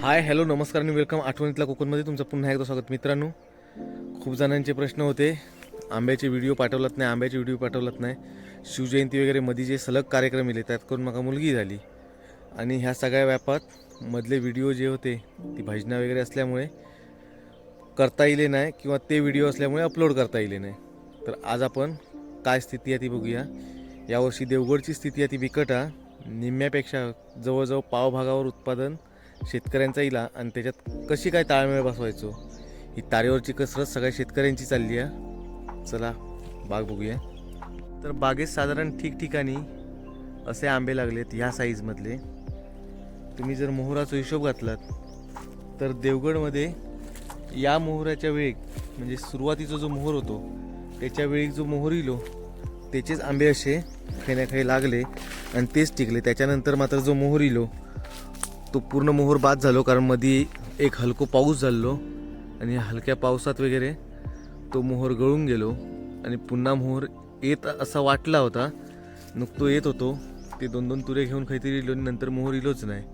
Hi hello नमस्कार आणि welcome आठवणीतल्या कोकणमध्ये तुमचं पुन्हा एकदा स्वागत. मित्रांनो खूप जणांचे प्रश्न होते. आंब्याचे व्हिडिओ पाठवलात नाही आंब्याचे व्हिडिओ पाठवलात नाही. शिवजयंती वगैरे मध्ये जे सलग कार्यक्रम येले त्यात करून मला मुलगी झाली. आणि ह्या सगळ्या व्यापात मधले व्हिडिओ जे होते ती भजना वगैरे असल्यामुळे करता येईले नाही किंवा ते व्हिडिओ असल्यामुळे अपलोड करता येईले नाही. तर आज आपण काय स्थिती आहे ती बघूया. यावर्षी देवगडची स्थिती आहे ती बिकट आहे. निम्म्यापेक्षा जवळजवळ पावभागावर उत्पादन शेतकऱ्यांचा इला आणि त्याच्यात कशी काय ताळमेळ बसवायचो? ही तारेवरची कसरत सगळ्या शेतकऱ्यांची चालली आहे. चला बाग बघूया. तर बागेत साधारण ठिकठिकाणी असे आंबे लागलेत ह्या साईजमधले तुम्ही जर मोहराचा हिशोब घातलात तर देवगडमध्ये या मोहराच्या वेळी म्हणजे सुरुवातीचा जो मोहर होतो त्याच्या वेळी जो मोहर इलो त्याचेच आंबे असे काही लागले आणि तेच टिकले. त्याच्यानंतर मात्र जो मोहर इलो तो पूर्ण मोहर बाद झालो कारण मध्ये एक हलको पाऊस झालो आणि हलक्या पावसात वगैरे तो मोहर गळून गेलो आणि पुन्हा मोहर येत असा वाटला होता. नुकतो येत होतो. ते दोन दोन तुरे घेऊन काहीतरी इलो आणि नंतर मोहर इलोच नाही.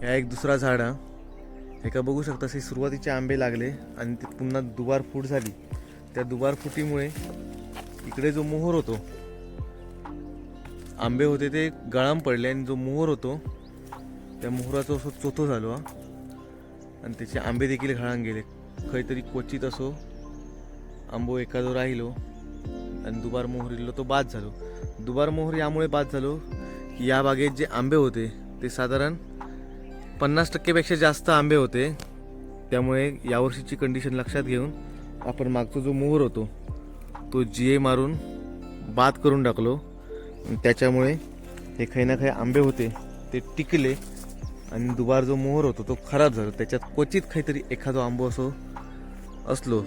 ह्या एक दुसरा झाड हे का बघू शकता असे सुरुवातीचे आंबे लागले आणि ते पुन्हा दुबार फूट झाली. त्या दुबार फुटीमुळे इकडे जो मोहर होतो आंबे होते ते गळाम पडले आणि जो मोहर होतो त्या मोहराचा असो चोथो झालो हा. आणि त्याचे आंबे देखील घाळान गेले. काहीतरी क्वचित असो आंबो एखादो राहिलो आणि दुबार मोहर इल्लो तो बाद झालो. दुबार मोहर यामुळे बाद झालो की या बागेत जे आंबे होते ते साधारण पन्नास टक्केपेक्षा जास्त आंबे होते. त्यामुळे यावर्षीची कंडिशन लक्षात घेऊन आपण मागचा जो मोहर होतो तो जीए मारून बाद करून टाकलो. त्याच्यामुळे हे काही ना काही आंबे होते ते टिकले. आणि दुबार जो मोहर होतो तो खराब झाला. त्याच्यात क्वचित काहीतरी एखादो आंबो असो असलो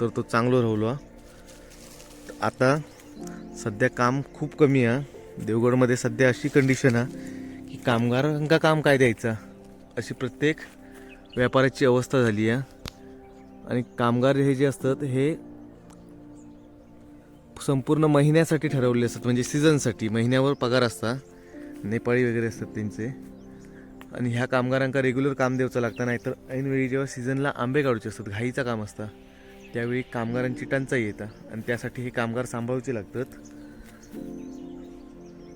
तर तो चांगलो राहिलो आता सध्या काम खूप कमी आहे. देवगडमध्ये सध्या अशी कंडिशन आहे की कामगारांका काम काय द्यायचा? अशी प्रत्येक व्यापाराची अवस्था झाली आहे. आणि कामगार हे जे असतात हे संपूर्ण महिन्यासाठी ठरवले असतात. म्हणजे सीझनसाठी महिन्यावर पगार असतात. नेपाळी वगैरे असतात त्यांचे. आणि ह्या कामगारांका रेग्युलर काम द्यायचं लागतं नाहीतर ऐनवेळी जेव्हा सीझनला आंबे काढूचे असतात घाईचं काम असतं त्यावेळी कामगारांची टंचाई येतं. आणि त्यासाठी हे कामगार सांभाळूचे लागतात.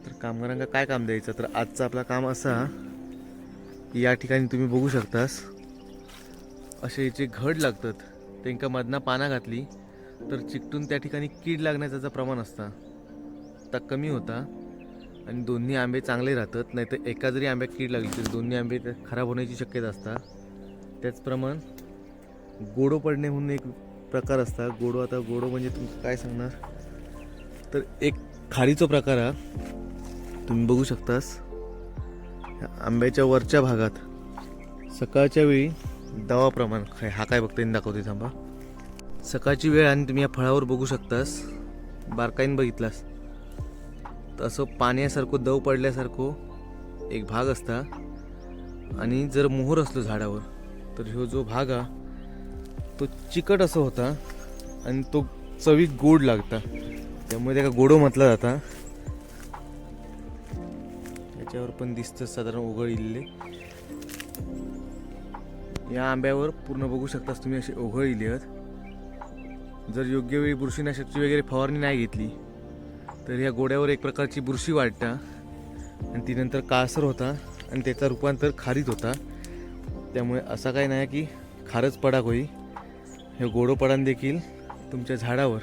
तर कामगारांना काय काम द्यायचं? तर आजचं आपला काम असा की या ठिकाणी तुम्ही बघू शकतास असे जे घड लागतात त्यांका मधना पाना घातली तर चिकटून त्या ठिकाणी कीड लागण्याचं जे प्रमाण असतं तर कमी होता. आणि दोन्ही आंबे चांगले राहतात नाहीतर एका जरी आंब्यात कीड लागली तरी दोन्ही आंबे खराब होण्याची शक्यता असतात त्याचप्रमाणे गोडो पडणे म्हणून एक प्रकार असतात गोडो आता गोडो म्हणजे तुम्ही काय सांगणार? तर एक खारीचा प्रकार हा. तुम्ही बघू शकतास. ह्या आंब्याच्या वरच्या भागात सकाळच्या वेळी दवा प्रमाण काय हा काय बघता येईल दाखवते थांबा. सकाळची वेळ आणि तुम्ही या फळावर बघू शकतास. बारकाईन बघितलास. असं पाण्यासारखं दव पडल्यासारखं एक भाग असता. आणि जर मोहर असलो झाडावर तर ह्यो जो भाग हा तो चिकट असं होता आणि तो चवीक गोड लागता. त्यामुळे त्याला गोडो म्हटला जाता. त्याच्यावर पण दिसतं साधारण ओघळ इल्ले. या आंब्यावर पूर्ण बघू शकतास तुम्ही असे ओघळ इले आहेत. जर योग्य वेळी बुरशीनाशकची वगैरे फवारणी नाही घेतली तर या गोड्यावर एक प्रकारची बुरशी वाढता. आणि ती नंतर काळसर होता आणि त्याचा रूपांतर खारीत होता. त्यामुळे असा काही नाही की खारच पडाक होई. हे गोडो पडान देखील तुमच्या झाडावर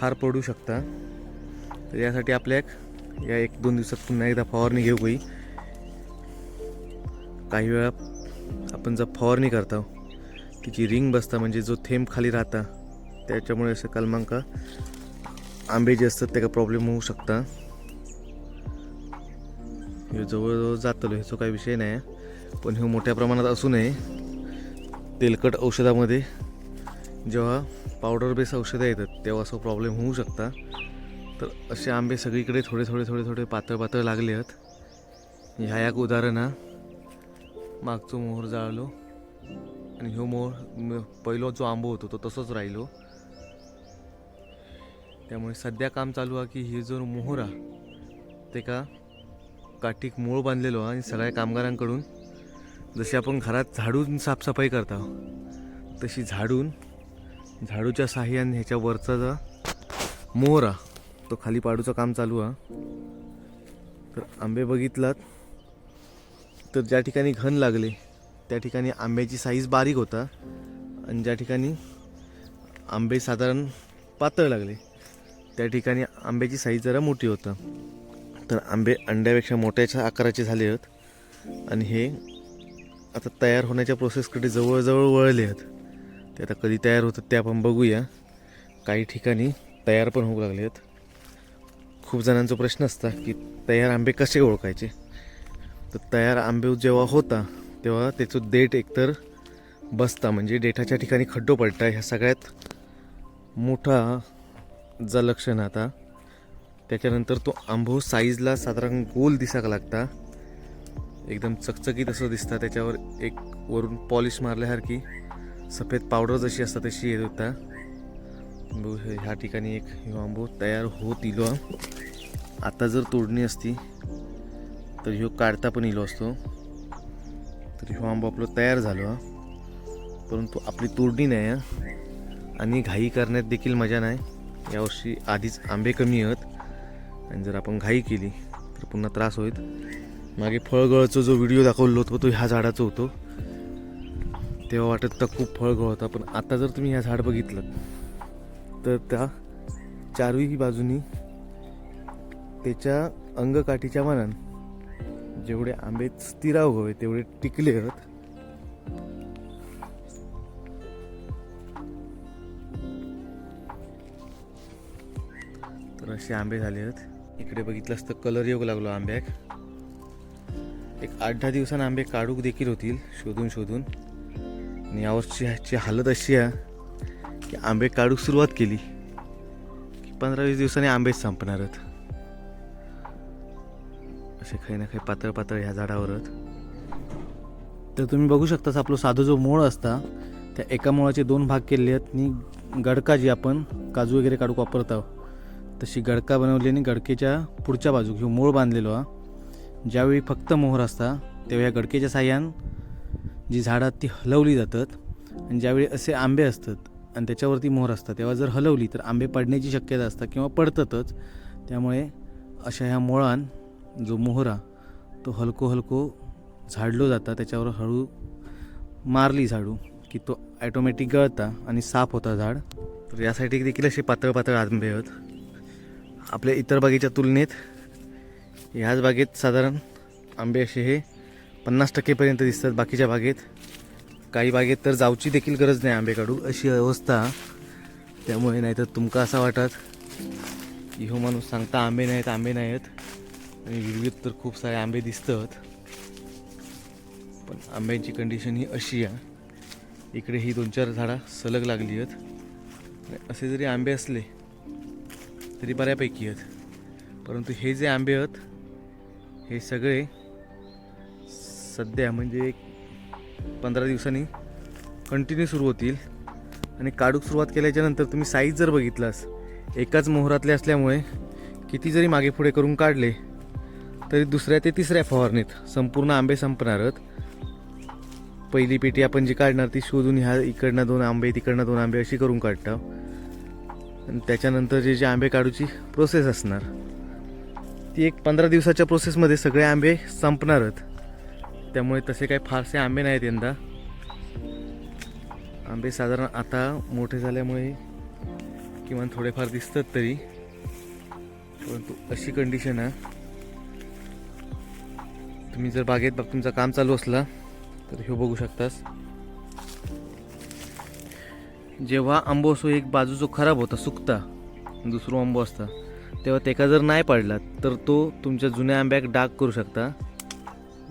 खार पडू शकता. तर यासाठी आपल्याक या एक दोन दिवसात पुन्हा एकदा फवारणी घेऊ होई. काही वेळा आपण जर फवारणी करता तिची रिंग बसता म्हणजे जो थेंब खाली राहता त्याच्यामुळे असं कलमांका आंबे जे असतात त्याचा प्रॉब्लेम होऊ शकता. हे जवळजवळ जातलो ह्याचा काही विषय नाही. पण हे मोठ्या प्रमाणात असू नये. तेलकट औषधामध्ये जेव्हा पावडर बेस औषधं येतात तेव्हा असं प्रॉब्लेम होऊ शकता. तर असे आंबे सगळीकडे थोडे थोडे थोडे थोडे पातळ पातळ लागले आहेत. ह्या एक उदाहरण हा. मागचो मोहर जाळलो. आणि ह्यो मोहर म- पहिलो जो आंबो होतो तो तसोच राहिलो. त्यामुळे सध्या काम चालू आहे की हे जो मोहर ते का काठीक मूळ बांधलेलो आणि सगळ्या कामगारांकडून जशी आपण घरात झाडून साफसफाई करतो तशी झाडून झाडूच्या साह्याने ह्याच्या वरचा जो मोहर तो खाली पाडूचं काम चालू आहे. तर आंबे बघितलात तर ज्या ठिकाणी घन लागले त्या ठिकाणी आंब्याची साईज बारीक होता आणि ज्या ठिकाणी आंबे साधारण पातळ लागले. त्या ठिकाणी आंब्याची साईज जरा मोठी होतं. तर आंबे अंड्यापेक्षा मोठ्याच्या आकाराचे झाले आहेत. आणि हे आता तयार होण्याच्या प्रोसेसकडे जवळजवळ वळले आहेत. ते आता कधी तयार होतात ते आपण बघूया. काही ठिकाणी तयार पण होऊ लागले आहेत. खूप जणांचा प्रश्न असता की तयार आंबे कसे ओळखायचे? तर तयार आंबे जेव्हा होता तेव्हा त्याचं देठ एकतर बसता म्हणजे देठाच्या ठिकाणी खड्डो पडता ह्या सगळ्यात मोठा जा लक्षण आता. त्याच्यानंतर तो आंबो साईजला साधारण गोल दिसायला लागता. एकदम चकचकीत असं दिसता. त्याच्यावर एक वरून पॉलिश मारल्यासारखी सफेद पावडर जशी असता तशी येत होता. हे- ह्या ठिकाणी एक ह्यो आंबो तयार होत इलो आता जर तोडणी असती तर ह्यो काढता पण इलो असतो. तर ह्यो आंबो आपलं तयार झालो परंतु आपली तोडणी नाही आणि घाई करण्यात देखील मजा नाही. यावर्षी आधीच आंबे कमी आहेत. आणि जर आपण घाई केली तर पुन्हा त्रास होईल. मागे फळगळाचा जो व्हिडिओ दाखवलेला होता तो ह्या झाडाचा होतो. तेव्हा वाटत तर खूप फळगळ होता पण आता जर तुम्ही ह्या झाड बघितलं तर त्या चारही बाजूनी त्याच्या अंगकाठीच्या मानान जेवढे आंबे स्थिराव हवे तेवढे टिकले आहेत. असे आंबे झाले आहेत. इकडे बघितलंस तर कलर येऊ लागलो आंब्याक. एक आठ दहा दिवसानं आंबे काढूक देखील होतील शोधून शोधून. आणि यावर्षी ह्याची हालत अशी आहे की आंबे काढूक सुरुवात केली की पंधरा वीस दिवसांनी आंबेच संपणार आहेत. असे काही ना काही पातळ पातळ ह्या झाडावरत तर तुम्ही बघू शकता आपलं साधं जो मूळ असता त्या एका मुळाचे दोन भाग केले आहेत. आणि गडका जी आपण काजू वगैरे काढूक वापरत आहोत. तशी गडका बनवली आणि गडकेच्या पुढच्या बाजूक ह्यो मूळ बांधलेलो हा. ज्यावेळी फक्त मोहर असता तेव्हा या गडकेच्या साह्यान जी झाडं ती हलवली जातात आणि ज्यावेळी असे आंबे असतात आणि त्याच्यावरती मोहर असतात तेव्हा जर हलवली तर आंबे पडण्याची शक्यता असतात किंवा पडतातच. त्यामुळे अशा ह्या मुळान जो मोहरा तो हलको हलको झाडलो जाता त्याच्यावर हळू मारली झाडू की तो ॲटोमॅटिक गळता आणि साफ होता झाड. तर यासाठी देखील असे पातळ पातळ आंबे आहेत. आपल्या इतर बागेच्या तुलनेत ह्याच बागेत साधारण आंबे असे हे पन्नास टक्केपर्यंत दिसतात. बाकीच्या बागेत काही बागेत तर जाऊची देखील गरज नाही आंबे काढू. अशी अवस्था. त्यामुळे नाहीतर तुमका असा वाटत की हो माणूस सांगता आंबे नाहीत आंबे नाहीत. आणि विविध तर खूप सारे आंबे दिसतात. पण आंब्यांची कंडिशन ही अशी आहे. इकडे ही दोन चार झाडं सलग लागली आहेत. असे जरी आंबे असले तरी बऱ्यापैकी आहेत. परंतु हे जे आंबे आहेत हे सगळे सध्या म्हणजे एक पंधरा दिवसांनी कंटिन्यू सुरू होतील. आणि काढूक सुरुवात केल्याच्यानंतर तुम्ही साईज जर बघितलास एकाच मोहरातले असल्यामुळे किती जरी मागे पुढे करून काढले तरी दुसऱ्या ते तिसऱ्या फवारणीत संपूर्ण आंबे संपणार आहेत. पहिली पेटी आपण जी काढणार ती शोधून ह्या इकडनं दोन आंबे तिकडनं दोन आंबे अशी करून काढतो. आणि त्याच्यानंतर जे जे आंबे काढूची प्रोसेस असणार ती एक पंधरा दिवसाच्या प्रोसेसमध्ये सगळे आंबे संपणारच त्यामुळे तसे काही फारसे आंबे नाहीत यंदा. आंबे साधारण आता मोठे झाल्यामुळे किमान थोडेफार दिसतात तरी परंतु अशी कंडिशन आहे. तुम्ही जर बागेत बघ तुमचं काम चालू असला तर हे बघू शकतास. जेव्हा आंबो असो एक बाजू जो खराब होता सुकता दुसरो आंबो असता तेव्हा तेका जर नाही पाडला तर तो तुमच्या जुन्या आंब्याक डाग करू शकता.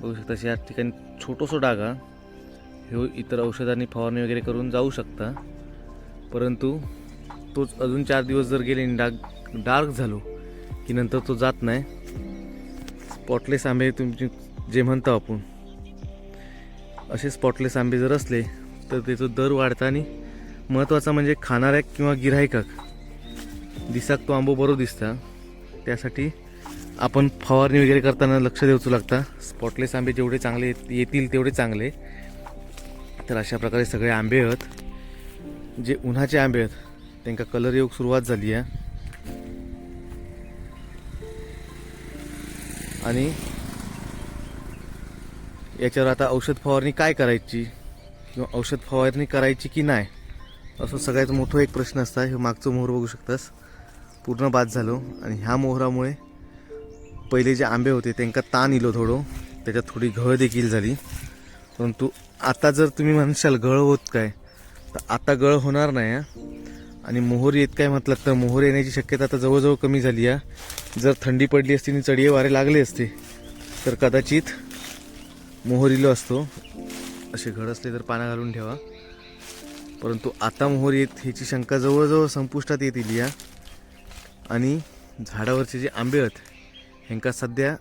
बघू शकता या ठिकाणी छोटोसो डाग हा. ह्यो इतर औषधांनी फवारणी वगैरे करून जाऊ शकता. परंतु तोच अजून चार दिवस जर गेले आणि डाग डार्क झालो की नंतर तो जात नाही. स्पॉटलेस आंबे तुमचे जे म्हणतो आपण असे स्पॉटलेस आंबे जर असले तर त्याचं दर वाढता आणि महत्त्वाचा म्हणजे खाणाऱ्या किंवा गिऱ्हाईकाक दिसाक तो आंबो बरो दिसता. त्यासाठी आपण फवारणी वगैरे करताना लक्ष देऊच लागता. स्पॉटलेस आंबे जेवढे चांगले येतील तेवढे चांगले. तर अशा प्रकारे सगळे आंबे आहेत. जे उन्हाचे आंबे आहेत त्यांना कलर येऊक सुरुवात झाली आहे. आणि याच्यावर आता औषध फवारणी काय करायची? किंवा औषध फवारणी करायची की नाही? असं सगळ्यात मोठं एक प्रश्न असता हे मागचं मोहर बघू शकतास. पूर्ण बाद झालो आणि ह्या मोहरामुळे पहिले जे आंबे होते त्यांना ताण इलो थोडं. त्याच्यात थोडी घळ देखील झाली. परंतु आता जर तुम्ही म्हणशाल गळ होत काय? तर आता गळ होणार नाही हा. आणि मोहर येत काय म्हटलं तर मोहर येण्याची शक्यता आता जवळजवळ कमी झाली आहे जर थंडी पडली असती आणि चढिये वारे लागले असते तर कदाचित मोहर इलो असतो. असे घड असले तर पाना घालून ठेवा. परंतु आता मोहर येत ह्याची शंका जवळजवळ संपुष्टात येतील या आणि झाडावरचे जे आंबे आहेत ह्यांका सध्या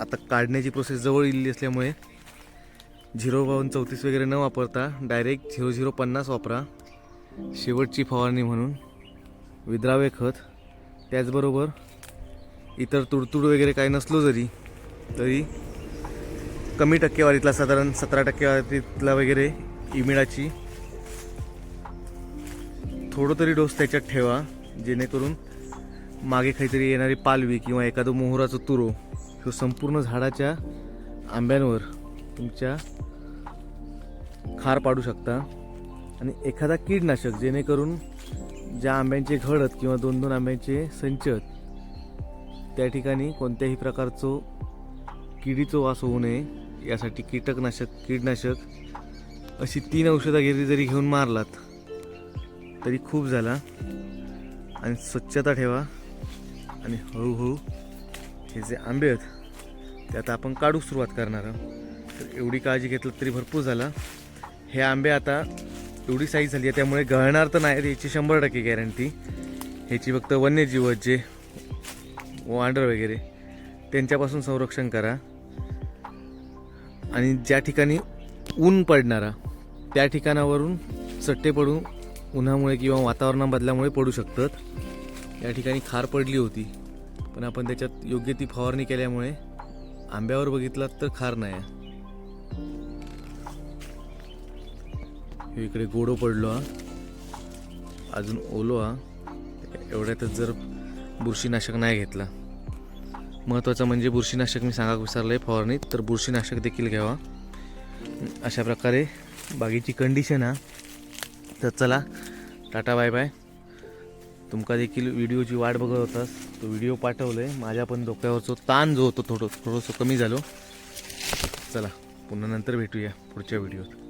आता काढण्याची प्रोसेस जवळ इल्ली असल्यामुळे झिरो बावन्न चौतीस वगैरे न वापरता डायरेक्ट झिरो झिरो पन्नास वापरा. शेवटची फवारणी म्हणून विद्रावे खत त्याचबरोबर इतर तुडतुड वगैरे काही नसलो जरी तरी कमी टक्केवारीतला साधारण सतरा टक्केवारीतला वगैरे इमिडाची थोडं तरी डोस त्याच्यात ठेवा जेणेकरून मागे काहीतरी येणारी पालवी किंवा एखादं मोहराचं तुरो ह्यो संपूर्ण झाडाच्या आंब्यांवर तुमच्या खार पाडू शकता. आणि एखादा कीडनाशक जेणेकरून ज्या आंब्यांचे घडत किंवा दोन दोन आंब्यांचे संच त्या ठिकाणी कोणत्याही प्रकारचं किडीचं वास होऊ नये. यासाठी कीटकनाशक कीडनाशक अशी तीन औषधं घरी जरी घेऊन मारलात तरी खूप झाला. आणि स्वच्छता ठेवा. आणि हळूहळू हे जे आंबे आहेत ते आता आपण काढू सुरुवात करणार आहोत. तर एवढी काळजी घेतलं तरी भरपूर झाला. हे आंबे आता एवढी साईज झाली आहे त्यामुळे गळणार तर नाही याची शंभर टक्के गॅरंटी ह्याची फक्त वन्यजीव जे वांडर वगैरे त्यांच्यापासून संरक्षण करा. आणि ज्या ठिकाणी ऊन पडणारा त्या ठिकाणावरून चट्टे पडून उन्हामुळे किंवा वातावरण बदलामुळे पडू शकतात. या ठिकाणी खार पडली होती. पण आपण त्याच्यात योग्य ती फवारणी केल्यामुळे आंब्यावर बघितलात तर खार नाही इकडे गोडो पडलो हा. अजून ओलो हा. एवढ्यातच जर बुरशीनाशक नाही घेतला. महत्त्वाचं म्हणजे बुरशीनाशक मी सांगा विसरलं आहे फवारणीत तर बुरशीनाशक देखील घ्यावा. अशा प्रकारे बागेची कंडिशन हा तर चला टाटा बाय बाय. तुमका देखील व्हिडिओची वाट बघत होतास तो व्हिडिओ पाठवलं आहे माझ्या पण डोक्यावरचा ताण जो होतो थोडं थोडंसं कमी झालो. चला पुन्हा नंतर भेटूया पुढच्या व्हिडिओत.